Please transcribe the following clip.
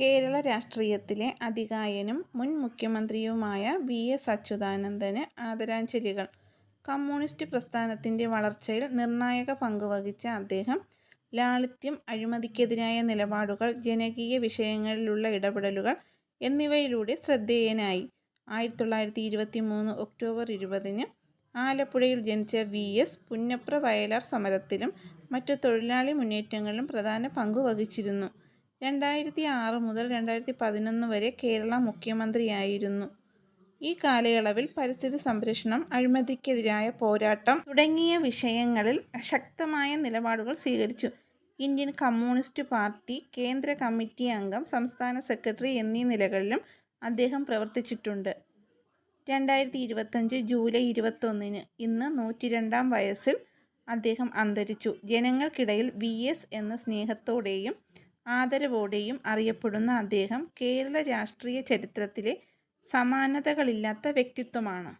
കേരള രാഷ്ട്രീയത്തിലെ അതികായനും മുൻ മുഖ്യമന്ത്രിയുമായ വി. എസ്. അച്യുതാനന്ദന് ആദരാഞ്ജലികൾ. കമ്മ്യൂണിസ്റ്റ് പ്രസ്ഥാനത്തിന്റെ വളർച്ചയിൽ നിർണായക പങ്കുവഹിച്ച അദ്ദേഹം ലാളിത്യം, അഴിമതിക്കെതിരായ നിലപാടുകൾ, ജനകീയ വിഷയങ്ങളിലുള്ള ഇടപെടലുകൾ എന്നിവയിലൂടെ ശ്രദ്ധേയനായി. ആയിരത്തി തൊള്ളായിരത്തി ഇരുപത്തി മൂന്ന് ഒക്ടോബർ ഇരുപതിന് ആലപ്പുഴയിൽ ജനിച്ച വി. എസ്. പുന്നപ്ര വയലാർ സമരത്തിലും മറ്റു തൊഴിലാളി മുന്നേറ്റങ്ങളിലും പ്രധാന പങ്കുവഹിച്ചിരുന്നു. രണ്ടായിരത്തി ആറ് മുതൽ രണ്ടായിരത്തി പതിനൊന്ന് വരെ കേരള മുഖ്യമന്ത്രിയായിരുന്നു. ഈ കാലയളവിൽ പരിസ്ഥിതി സംരക്ഷണം, അഴിമതിക്കെതിരായ പോരാട്ടം തുടങ്ങിയ വിഷയങ്ങളിൽ ശക്തമായ നിലപാടുകൾ സ്വീകരിച്ചു. ഇന്ത്യൻ കമ്മ്യൂണിസ്റ്റ് പാർട്ടി കേന്ദ്ര കമ്മിറ്റി അംഗം, സംസ്ഥാന സെക്രട്ടറി എന്നീ നിലകളിലും അദ്ദേഹം പ്രവർത്തിച്ചിട്ടുണ്ട്. രണ്ടായിരത്തി ഇരുപത്തഞ്ച് ജൂലൈ ഇരുപത്തൊന്നിന് ഇന്ന് നൂറ്റിരണ്ടാം വയസ്സിൽ അദ്ദേഹം അന്തരിച്ചു. ജനങ്ങൾക്കിടയിൽ വി. എസ്. എന്ന സ്നേഹത്തോടെയും ആദരവോടെയും അറിയപ്പെടുന്ന അദ്ദേഹം കേരള രാഷ്ട്രീയ ചരിത്രത്തിലെ സമാനതകളില്ലാത്ത വ്യക്തിത്വമാണ്.